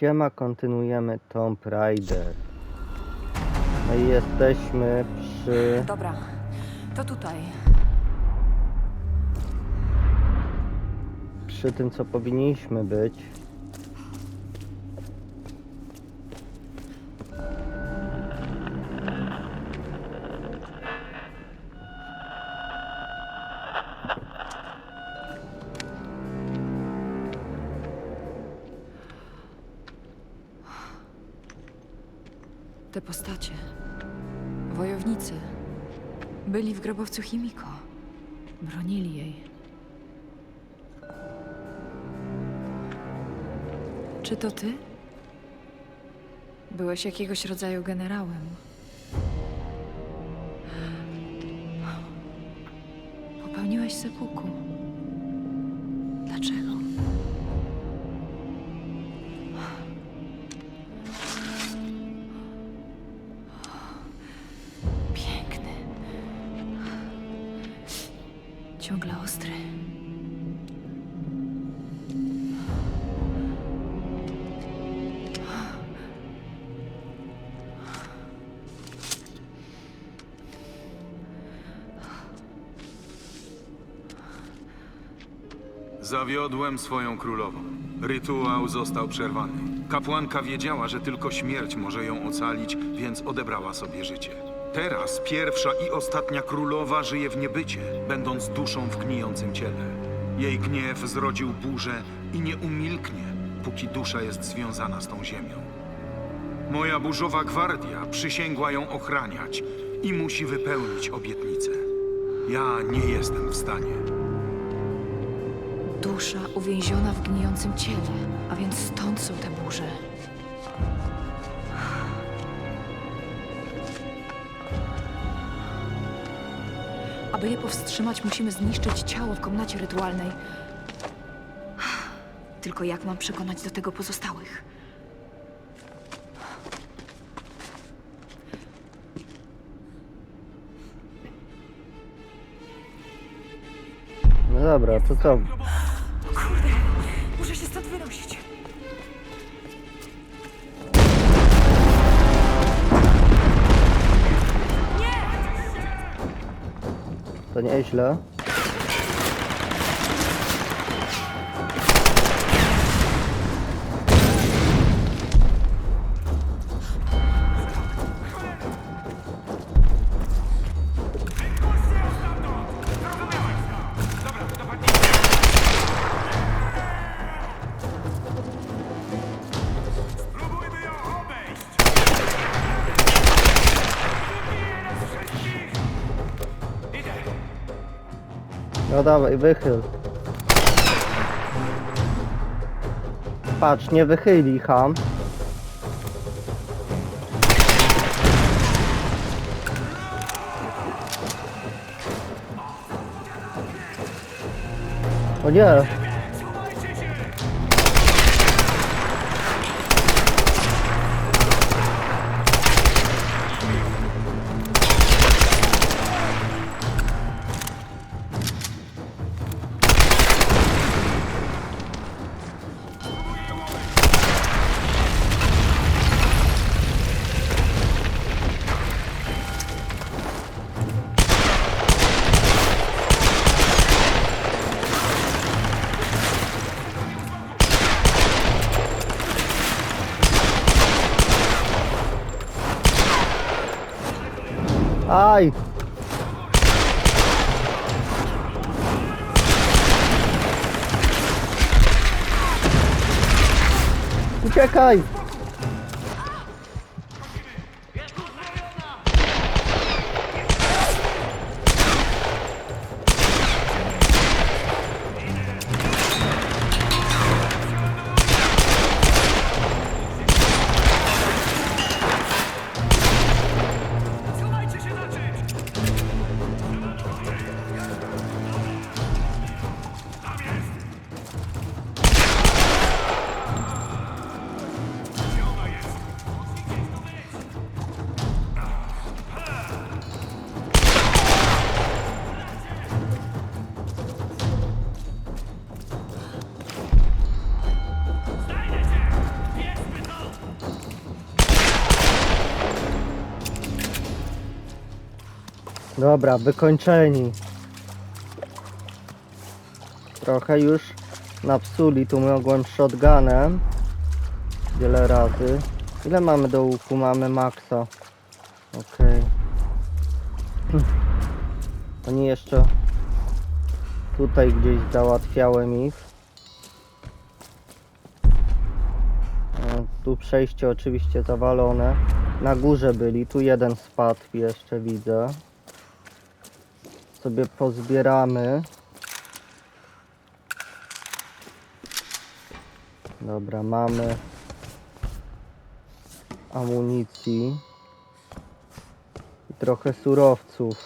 Siema, kontynuujemy Tomb Raider. No i jesteśmy przy... Dobra, to tutaj. przy tym, co powinniśmy być. Byłeś jakiegoś rodzaju generałem. Popełniłeś sepuku. Zawiodłem swoją królową. Rytuał został przerwany. Kapłanka wiedziała, że tylko śmierć może ją ocalić, więc odebrała sobie życie. Teraz pierwsza i ostatnia królowa żyje w niebycie, będąc duszą w gnijącym ciele. Jej gniew zrodził burzę i nie umilknie, póki dusza jest związana z tą ziemią. Moja burzowa gwardia przysięgła ją ochraniać i musi wypełnić obietnicę. Ja nie jestem w stanie. Dusza uwięziona w gnijącym ciele, a więc stąd są te burze. Aby je powstrzymać, musimy zniszczyć ciało w komnacie rytualnej. Tylko jak mam przekonać do tego pozostałych? No dobra, to co? To nieźle. Spróbujmy dawaj, wychyl. Patrz, nie wychyli, ham. O nie! Ai. O que é, Caio? Dobra, wykończeni. Trochę już napsuli, tu mogłem shotgunem. Wiele razy. Ile mamy do łuku? Mamy maksa. Okej. Oni jeszcze tutaj gdzieś załatwiałem ich. E, Tu przejście oczywiście zawalone. Na górze byli, tu jeden spadł jeszcze widzę. Sobie pozbieramy. Dobra, mamy amunicji i trochę surowców.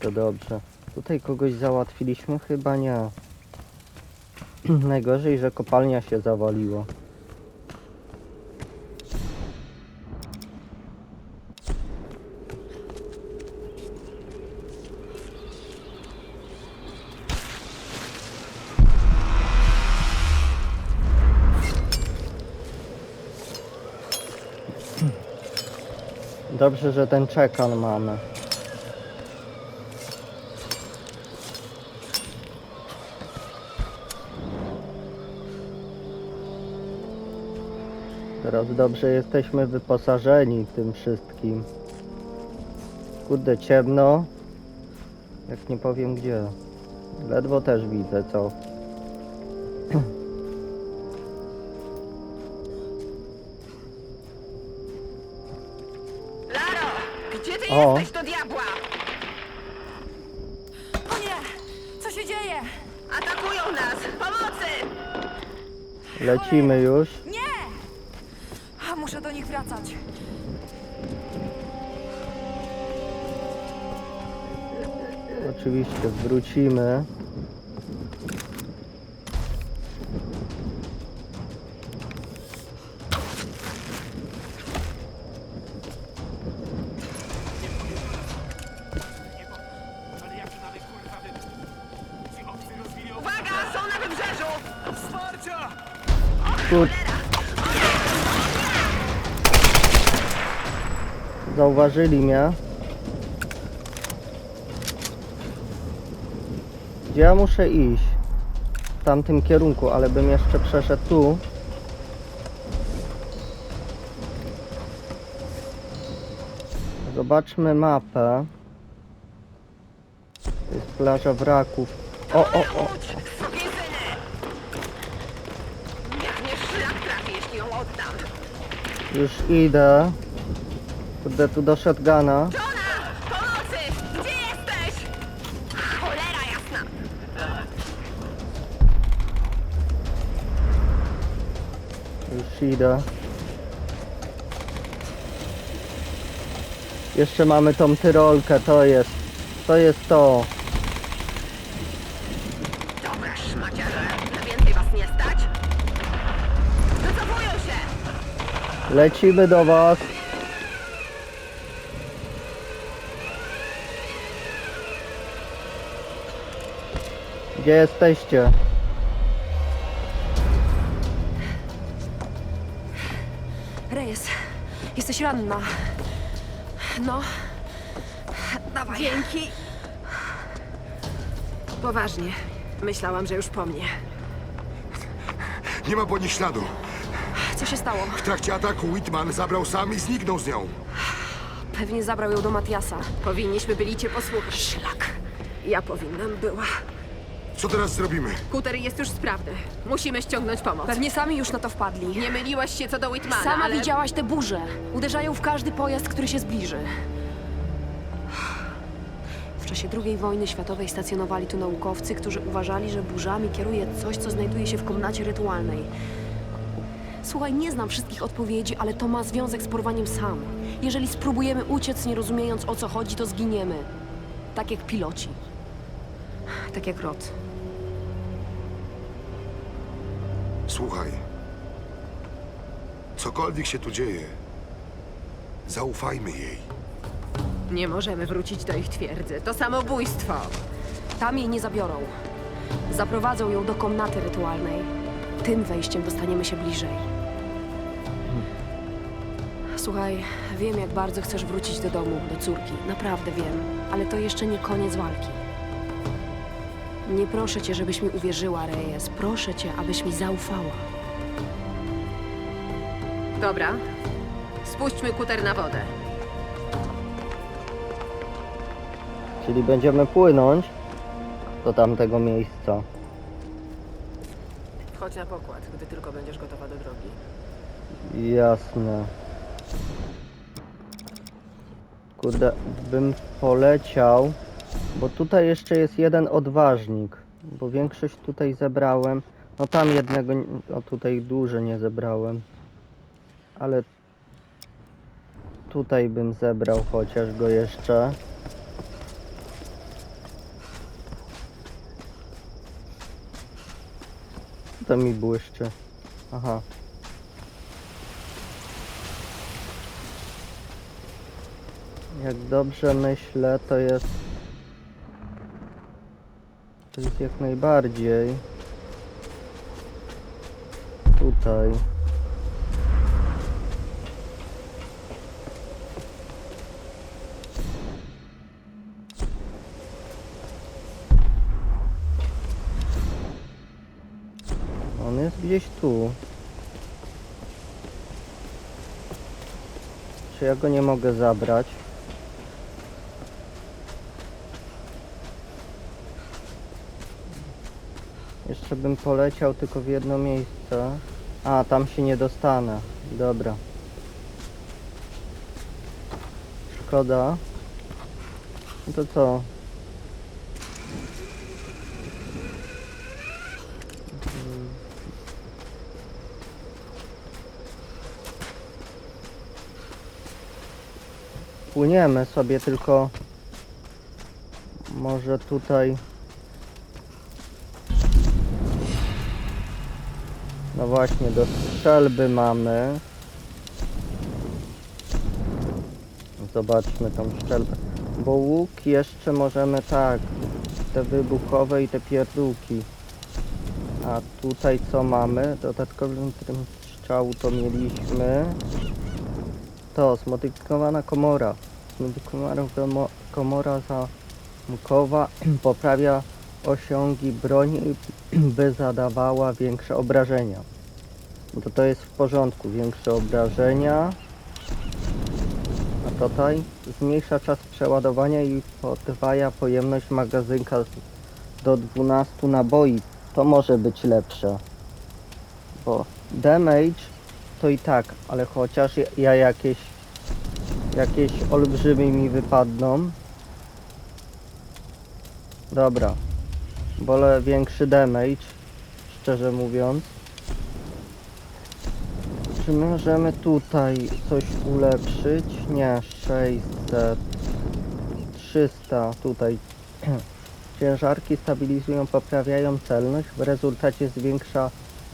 To dobrze. Tutaj kogoś załatwiliśmy? Chyba nie. Najgorzej, że kopalnia się zawaliła. Dobrze, że ten czekan mamy. Teraz dobrze jesteśmy wyposażeni tym wszystkim. Kurde, ciemno. Jak nie powiem gdzie. Ledwo też widzę co. O. jesteś do diabła? O nie! Co się dzieje? Atakują nas! Pomocy! Lecimy już. Nie! A, muszę do nich wracać. Oczywiście wrócimy. Kur... Zauważyli mnie. Gdzie ja muszę iść? W tamtym kierunku, ale bym jeszcze przeszedł tu. Zobaczmy mapę. To jest plaża wraków. O, o, o. ją oddam. Już idę. Kurde, tu do shotguna. Johna! Pomocy! Gdzie jesteś? Cholera jasna! Już idę. Jeszcze mamy tą tyrolkę, to jest. To jest to. Lecimy do was. Gdzie jesteście? Reyes, jesteś ranna. No. Dawaj. Dzięki. Poważnie. Myślałam, że już po mnie. Nie ma po nich śladu. Co się stało? W trakcie ataku Whitman zabrał sam i zniknął z nią. Pewnie zabrał ją do Matiasa. Powinniśmy byli cię posłuchać. Szlak. Ja powinnam była. Co teraz zrobimy? Kuter jest już sprawny. Musimy ściągnąć pomoc. Pewnie sami już na to wpadli. Nie myliłaś się co do Whitmana, Sama ale... widziałaś te burze. Uderzają w każdy pojazd, który się zbliży. W czasie II wojny światowej stacjonowali tu naukowcy, którzy uważali, że burzami kieruje coś, co znajduje się w komnacie rytualnej. Słuchaj, nie znam wszystkich odpowiedzi, ale to ma związek z porwaniem sam. Jeżeli spróbujemy uciec, nie rozumiejąc o co chodzi, to zginiemy. Tak jak piloci. Tak jak Rod. Słuchaj. Cokolwiek się tu dzieje, zaufajmy jej. Nie możemy wrócić do ich twierdzy. To samobójstwo. Tam jej nie zabiorą. Zaprowadzą ją do komnaty rytualnej. Tym wejściem dostaniemy się bliżej. Słuchaj, wiem, jak bardzo chcesz wrócić do domu, do córki. Naprawdę wiem, ale to jeszcze nie koniec walki. Nie proszę cię, żebyś mi uwierzyła, Reyes. Proszę cię, abyś mi zaufała. Dobra. Spuśćmy kuter na wodę. Czyli będziemy płynąć do tamtego miejsca. Wchodź na pokład, gdy tylko będziesz gotowa do drogi. Jasne. Kurde, bym poleciał, bo tutaj jeszcze jest jeden odważnik, bo większość tutaj zebrałem. No tam jednego, nie- o tutaj duży nie zebrałem. Ale tutaj bym zebrał chociaż go jeszcze. To mi błyszczy? Aha. Jak dobrze myślę, to jest. To jest jak najbardziej. Tutaj. On jest gdzieś tu. Czy ja go nie mogę zabrać? Jeszcze bym poleciał tylko w jedno miejsce. A, tam się nie dostanę. Dobra. Szkoda. No to co? Płyniemy sobie tylko może tutaj No właśnie, do strzelby mamy. Zobaczmy tą strzelbę. Bo łuk jeszcze możemy tak. Te wybuchowe i te pierdółki. A tutaj co mamy? Dodatkowym tym strzału to mieliśmy. To, zmodyfikowana komora. Zmodyfikowana komo- komora zamkowa poprawia osiągi broni, by zadawała większe obrażenia. To to jest w porządku, większe obrażenia. A tutaj zmniejsza czas przeładowania i podwaja pojemność magazynka do 12 naboi. To może być lepsze. Bo damage to i tak, ale chociaż ja jakieś jakieś olbrzymy mi wypadną. Dobra. Wolę większy damage, szczerze mówiąc. Czy możemy tutaj coś ulepszyć? Nie, 600. 300 tutaj. Ciężarki stabilizują, poprawiają celność, w rezultacie zwiększa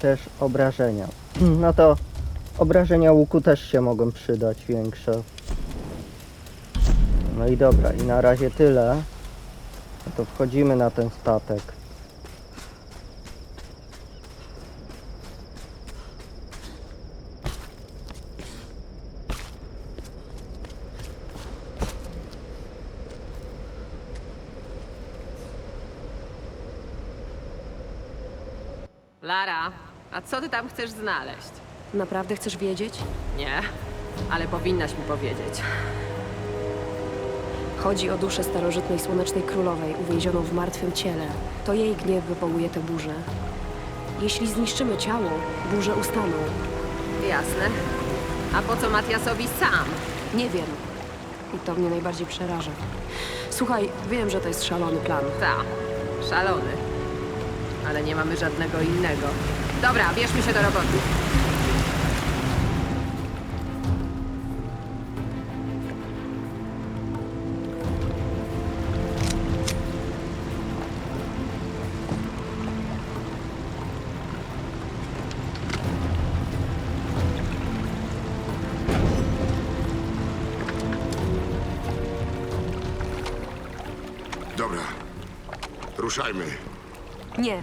też obrażenia. No to obrażenia łuku też się mogą przydać większe. No i dobra, i na razie tyle. No to wchodzimy na ten statek. Lara, a co ty tam chcesz znaleźć? Naprawdę chcesz wiedzieć? Nie, ale powinnaś mi powiedzieć. Chodzi o duszę starożytnej słonecznej królowej, uwięzioną w martwym ciele. To jej gniew wywołuje tę burzę. Jeśli zniszczymy ciało, burze ustaną. Jasne. A po co Matiasowi sam? Nie wiem. I to mnie najbardziej przeraża. Słuchaj, wiem, że to jest szalony plan. Ta, szalony. Ale nie mamy żadnego innego. Dobra, bierzmy się do roboty. Ruszajmy. Nie.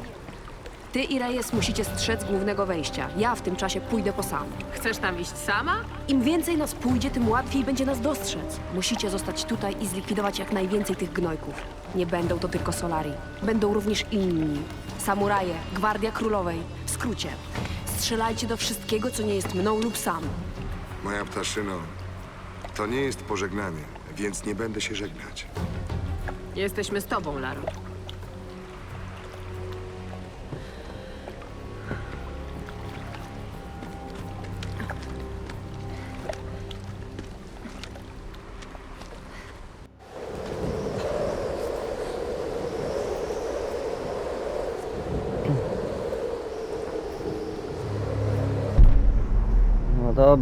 Ty i Reyes musicie strzec głównego wejścia. Ja w tym czasie pójdę po sam. Chcesz tam iść sama? Im więcej nas pójdzie, tym łatwiej będzie nas dostrzec. Musicie zostać tutaj i zlikwidować jak najwięcej tych gnojków. Nie będą to tylko Solari. Będą również inni. Samuraje, Gwardia Królowej. W skrócie. Strzelajcie do wszystkiego, co nie jest mną lub sam. Moja ptaszyno, to nie jest pożegnanie, więc nie będę się żegnać. Jesteśmy z tobą, Laro.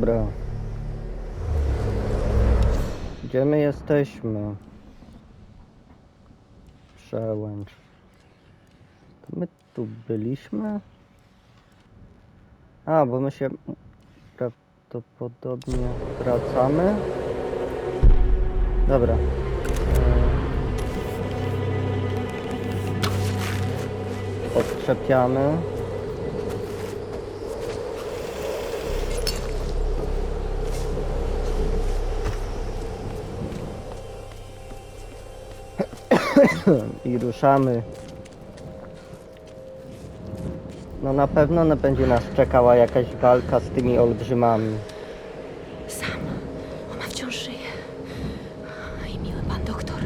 Dobra. Gdzie my jesteśmy? Przełęcz. To my tu byliśmy? A, bo my się prawdopodobnie wracamy. Dobra. Odczepiamy. i ruszamy. No na pewno no, będzie nas czekała jakaś walka z tymi olbrzymami. Sam. Ona wciąż żyje. I miły pan doktor.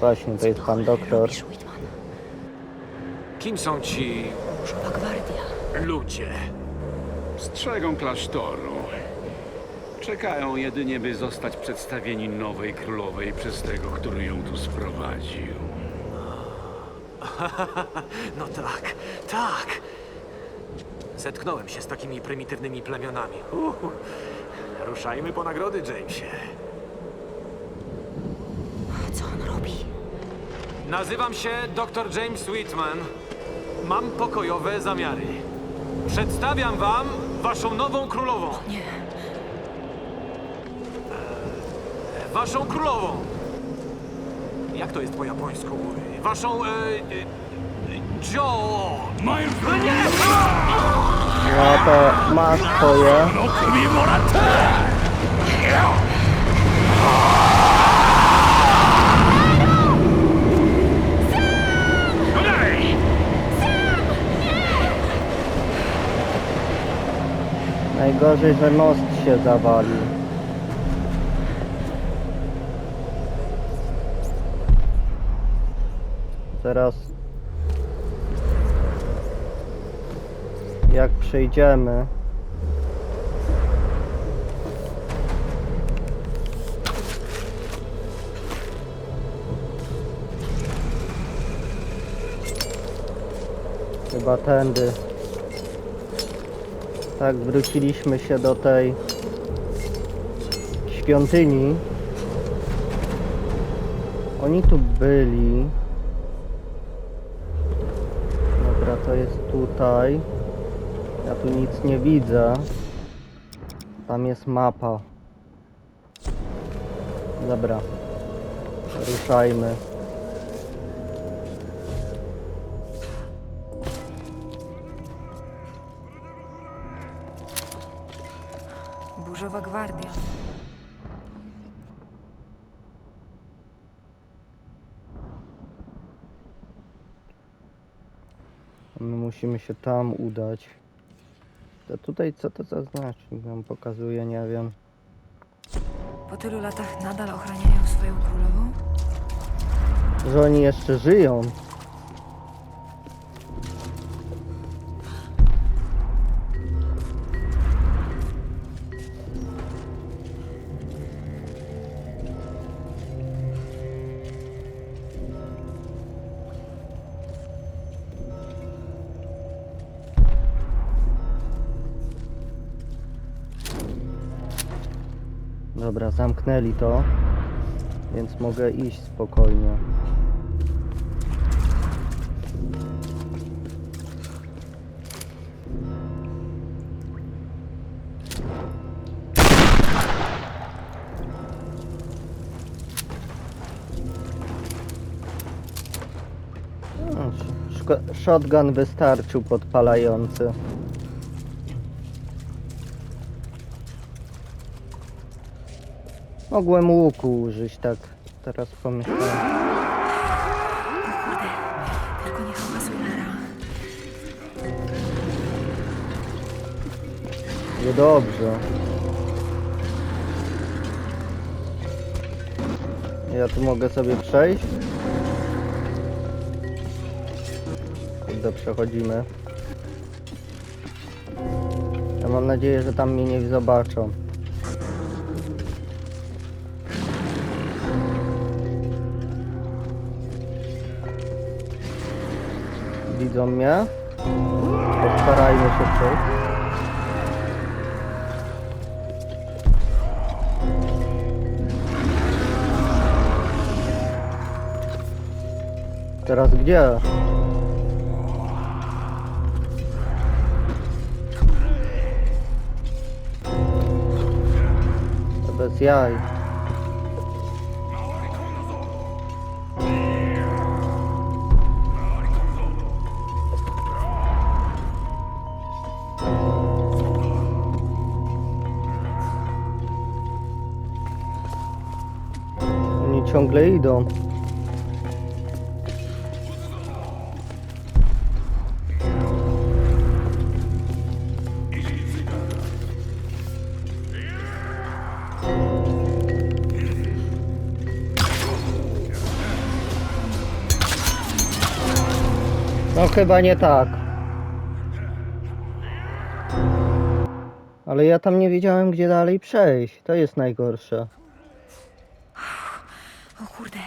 Właśnie, to jest pan doktor. Robisz, Whitman? Kim są ci Różowa Gwardia. ludzie? Strzegą klasztoru. Czekają jedynie, by zostać przedstawieni nowej królowej przez tego, który ją tu sprowadził. No tak, tak. Zetknąłem się z takimi prymitywnymi plemionami. Uhu. Ruszajmy po nagrody, Jamesie. Co on robi? Nazywam się dr James Whitman. Mam pokojowe zamiary. Przedstawiam wam waszą nową królową. Nie. Waszą królową. Jak to jest po japońsku? Waszą... E, e, Jo... Mają No to masz twoje. No! Najgorzej, że most się zawalił. Teraz jak przejdziemy chyba tędy tak, wróciliśmy się do tej świątyni. Oni tu byli. Dobra, to jest tutaj. Ja tu nic nie widzę. Tam jest mapa. Dobra. Ruszajmy. Burzowa Gwardia. My musimy się tam udać. To tutaj co to zaznaczy? Nam pokazuje, nie wiem. Po tylu latach nadal ochraniają swoją królową? Że oni jeszcze żyją. Dobra, zamknęli to, więc mogę iść spokojnie. No, shotgun wystarczył podpalający. Mogłem łuku użyć, tak teraz pomyślałem. Tylko nie hałasuj, Lara. Niedobrze. Ja tu mogę sobie przejść? Kurde, przechodzimy. Ja mam nadzieję, że tam mnie nie zobaczą. Widzą mnie? Postarajmy się przejść. Teraz gdzie? Bez jaj. Ciągle idą. No chyba nie tak. Ale ja tam nie wiedziałem gdzie dalej przejść. To jest najgorsze. O kurde.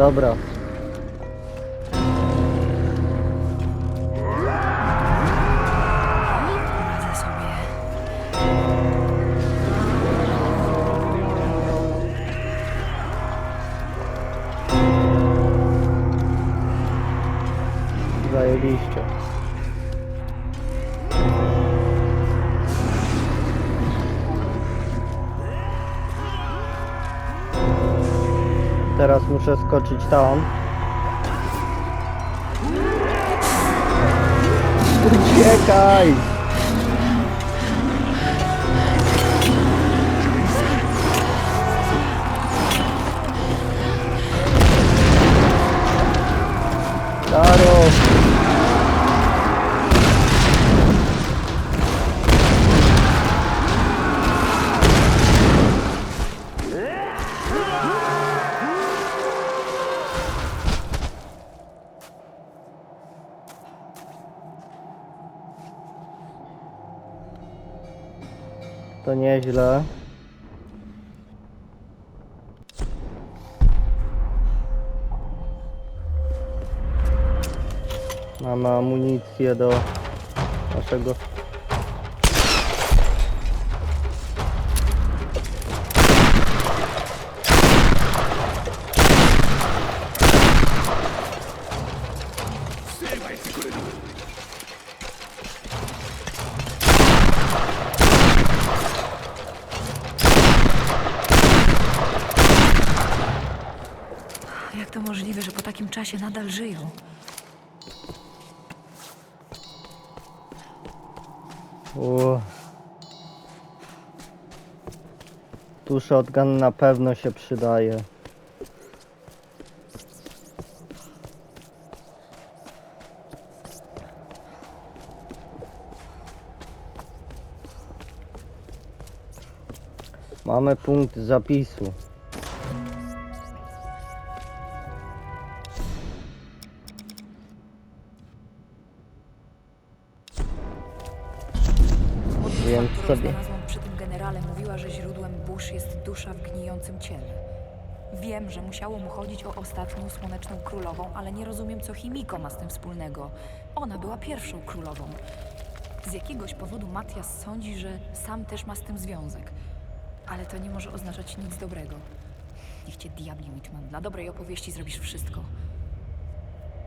Dobra. Muszę skoczyć tam. Uciekaj! To nieźle. Mamy amunicję do naszego To możliwe, że po takim czasie nadal żyją? U. Tu shotgun na pewno się przydaje. Mamy punkt zapisu. Znalazłam przy tym generale, mówiła, że źródłem burz jest dusza w gnijącym ciele. Wiem, że musiało mu chodzić o ostatnią słoneczną królową, ale nie rozumiem, co Chimiko ma z tym wspólnego. Ona była pierwszą królową. Z jakiegoś powodu Matias sądzi, że sam też ma z tym związek. Ale to nie może oznaczać nic dobrego. Niech cię diabli, Whitman. Dla dobrej opowieści zrobisz wszystko.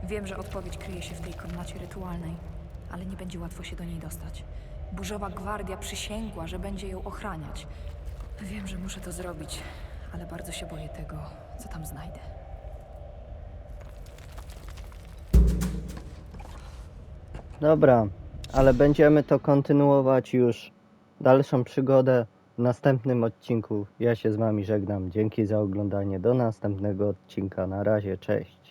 Wiem, że odpowiedź kryje się w tej komnacie rytualnej, ale nie będzie łatwo się do niej dostać. Burzowa gwardia przysięgła, że będzie ją ochraniać. Wiem, że muszę to zrobić, ale bardzo się boję tego, co tam znajdę. Dobra, ale będziemy to kontynuować już dalszą przygodę w następnym odcinku. Ja się z wami żegnam. Dzięki za oglądanie. Do następnego odcinka. Na razie, cześć.